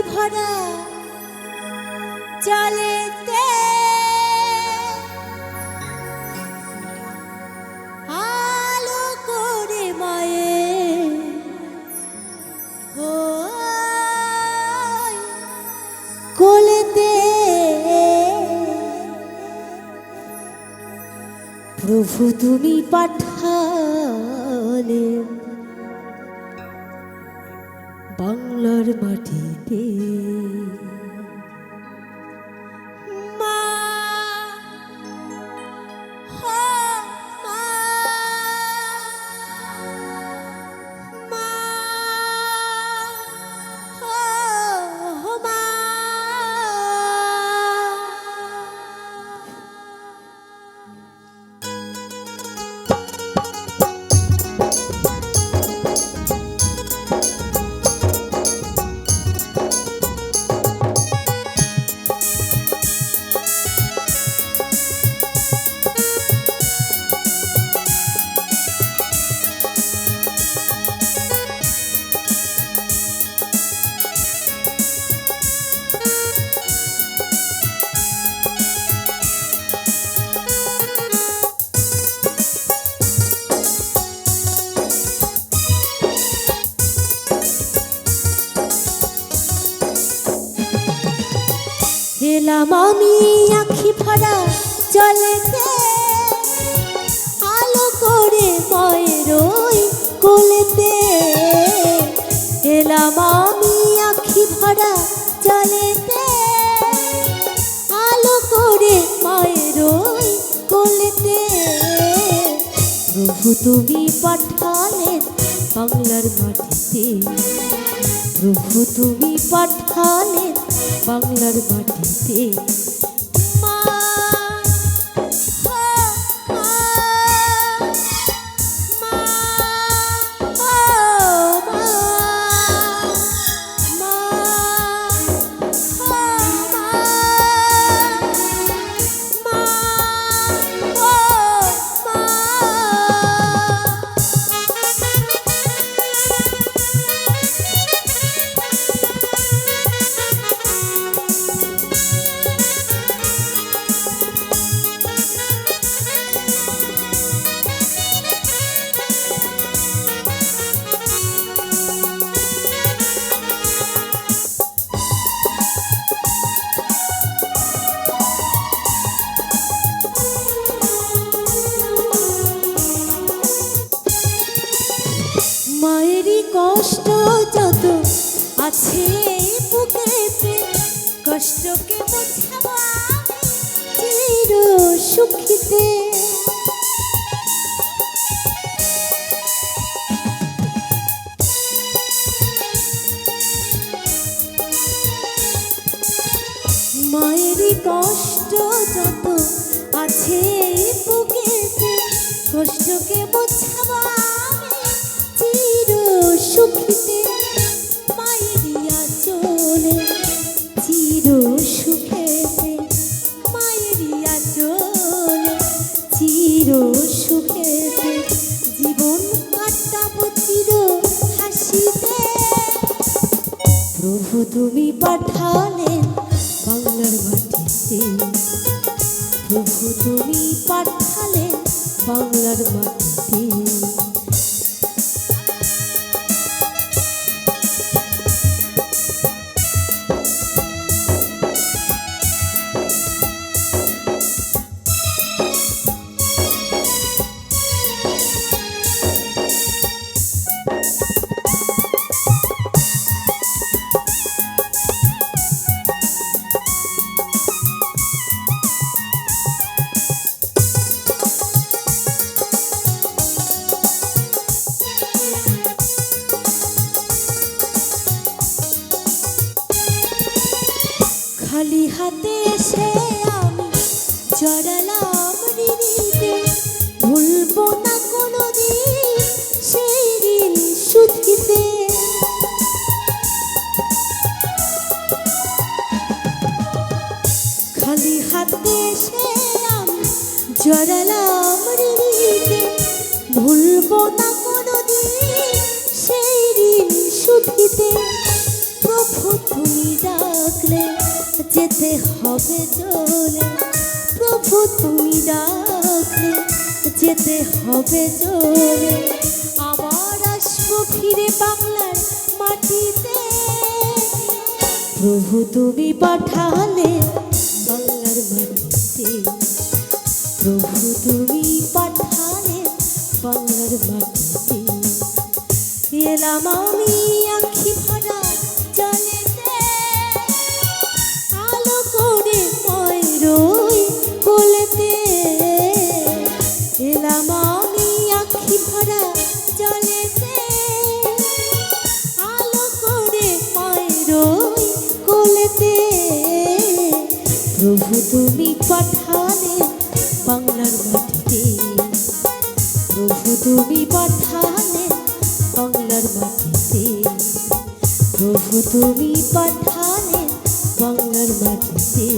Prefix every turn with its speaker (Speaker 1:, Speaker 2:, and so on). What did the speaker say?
Speaker 1: ভরা জলেতে। আলো করে মায়ে কোলেতে। প্রভু তুমি পাঠালে। বাংলার মাটিতে थे এলাম আমি আখি ভরা জলেতে। আলো করে ওই কোলেতে। এলাম আমি আখি ভরা জলেতে। আলো করে ওই কোলেতে। প্রভু তুমি পাঠালেন বাংলার মাটিতে। প্রভু তুমি পাঠালেন বাংলার মাটিতে মায়েরই কষ্ট যত আছে বুকেতে, কষ্টকে বোঝাবো চির সুখিতে। মায়েরই কষ্ট যত আছে বুকেতে, কষ্টকে বোঝাবো তুমি পাঠালেন খালি হাতে এসে আমি জড়ালাম ঋণীতে ভুলবো না কোনো দিন সেই ঋণ শুধিতে খালি হাতে এসে আমি জড়ালাম ঋণীতে ভুলবো না কোনো দিন সেই ঋণ শুধিতে প্রভু তুমি ডাকলে যেতে হবে চলে প্রভু, তুমি ডাকলে যেতে হবে চলে আবার আসব ফিরে বাংলার মাটিতে। প্রভু, তুমি পাঠালে বাংলার মাটিতে। প্রভু, তুমি পাঠালে বাংলার মাটিতে। এলাম আমি আখি তুমি পাঠালে বাংলার মাটিতে। প্রভু তুমি পাঠালে বাংলার মাটিতে।